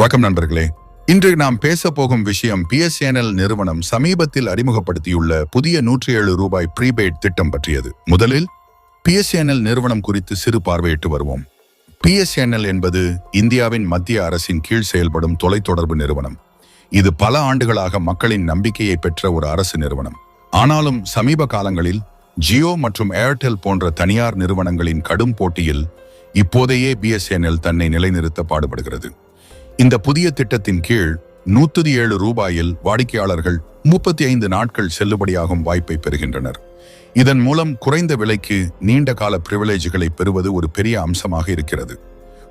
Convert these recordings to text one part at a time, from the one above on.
வணக்கம் நண்பர்களே. இன்று நாம் பேச போகும் விஷயம் பிஎஸ்என்எல் நிறுவனம் சமீபத்தில் அறிமுகப்படுத்தியுள்ள புதிய நூற்றி ஏழு ரூபாய் ப்ரீபெய்ட் திட்டம் பற்றியது. முதலில் பிஎஸ்என்எல் நிறுவனம் குறித்து சிறு பார்வையிட்டு வருவோம். பிஎஸ்என்எல் என்பது இந்தியாவின் மத்திய அரசின் கீழ் செயல்படும் தொலைத்தொடர்பு நிறுவனம். இது பல ஆண்டுகளாக மக்களின் நம்பிக்கையை பெற்ற ஒரு அரசு நிறுவனம். ஆனாலும் சமீப காலங்களில் ஜியோ மற்றும் ஏர்டெல் போன்ற தனியார் நிறுவனங்களின் கடும் போட்டியில் இப்போதையே பிஎஸ்என்எல் தன்னை நிலைநிறுத்த பாடுபடுகிறது. இந்த புதிய திட்டத்தின் கீழ் நூத்தி ஏழு ரூபாயில் வாடிக்கையாளர்கள் முப்பத்தி ஐந்து நாட்கள் செல்லுபடியாகும் வாய்ப்பை பெறுகின்றனர். இதன் மூலம் குறைந்த விலைக்கு நீண்ட கால பிரிவிலேஜ்களை பெறுவது ஒரு பெரிய அம்சமாக இருக்கிறது.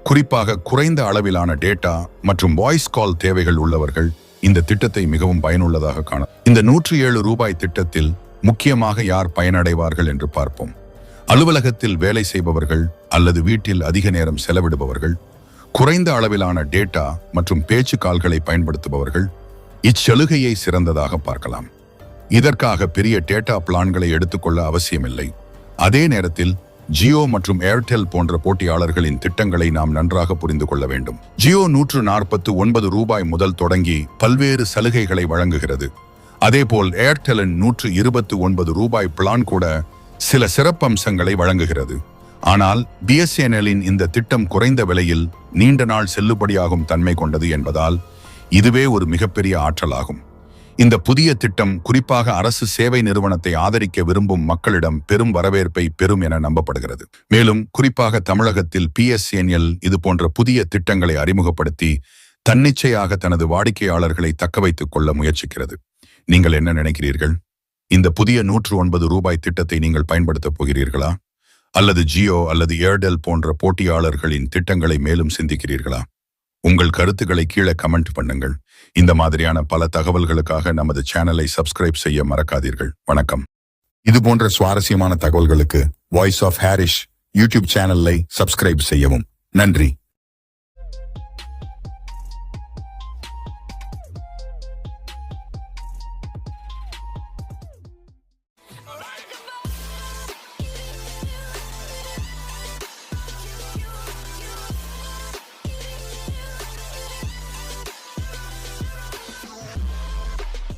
குறிப்பாக குறைந்த அளவிலான டேட்டா மற்றும் வாய்ஸ் கால் தேவைகள் உள்ளவர்கள் இந்த திட்டத்தை மிகவும் பயனுள்ளதாக காண இந்த நூற்றி ஏழு ரூபாய் திட்டத்தில் முக்கியமாக யார் பயனடைவார்கள் என்று பார்ப்போம். அலுவலகத்தில் வேலை செய்பவர்கள் அல்லது வீட்டில் அதிக நேரம் செலவிடுபவர்கள் குறைந்த அளவிலான டேட்டா மற்றும் பேச்சு கால்களை பயன்படுத்துபவர்கள் இச்சலுகையை சிறந்ததாக பார்க்கலாம். இதற்காக பெரிய டேட்டா பிளான்களை எடுத்துக்கொள்ள அவசியமில்லை. அதே நேரத்தில் ஜியோ மற்றும் ஏர்டெல் போன்ற போட்டியாளர்களின் திட்டங்களை நாம் நன்றாக புரிந்து கொள்ள வேண்டும். ஜியோ நூற்று நாற்பத்து ஒன்பது ரூபாய் முதல் தொடங்கி பல்வேறு சலுகைகளை வழங்குகிறது. அதேபோல் ஏர்டெலின் நூற்று இருபத்து ஒன்பது ரூபாய் பிளான் கூட சில சிறப்பம்சங்களை வழங்குகிறது. ஆனால் பிஎஸ்என்எல்லின் இந்த திட்டம் குறைந்த விலையில் நீண்ட நாள் செல்லுபடியாகும் தன்மை கொண்டது என்பதால் இதுவே ஒரு மிகப்பெரிய ஆற்றலாகும். இந்த புதிய திட்டம் குறிப்பாக அரசு சேவை நிறுவனத்தை ஆதரிக்க விரும்பும் மக்களிடம் பெரும் வரவேற்பை பெறும் என நம்பப்படுகிறது. மேலும் குறிப்பாக தமிழகத்தில் பிஎஸ்என்எல் இது போன்ற புதிய திட்டங்களை அறிமுகப்படுத்தி தன்னிச்சையாக தனது வாடிக்கையாளர்களை தக்க வைத்துக் கொள்ள முயற்சிக்கிறது. நீங்கள் என்ன நினைக்கிறீர்கள்? இந்த புதிய நூற்று ஒன்பது ரூபாய் திட்டத்தை நீங்கள் பயன்படுத்தப் போகிறீர்களா? அல்லது ஜியோ அல்லது ஏர்டெல் போன்ற போட்டியாளர்களின் திட்டங்களை மேலும் சிந்திக்கிறீர்களா? உங்கள் கருத்துக்களை கீழே கமெண்ட் பண்ணுங்கள். இந்த மாதிரியான பல தகவல்களுக்காக நமது சேனலை சப்ஸ்கிரைப் செய்ய மறக்காதீர்கள். வணக்கம். இது போன்ற சுவாரஸ்யமான தகவல்களுக்கு வாய்ஸ் ஆஃப் ஹாரிஷ் யூடியூப் சேனலை சப்ஸ்கிரைப் செய்யவும். நன்றி.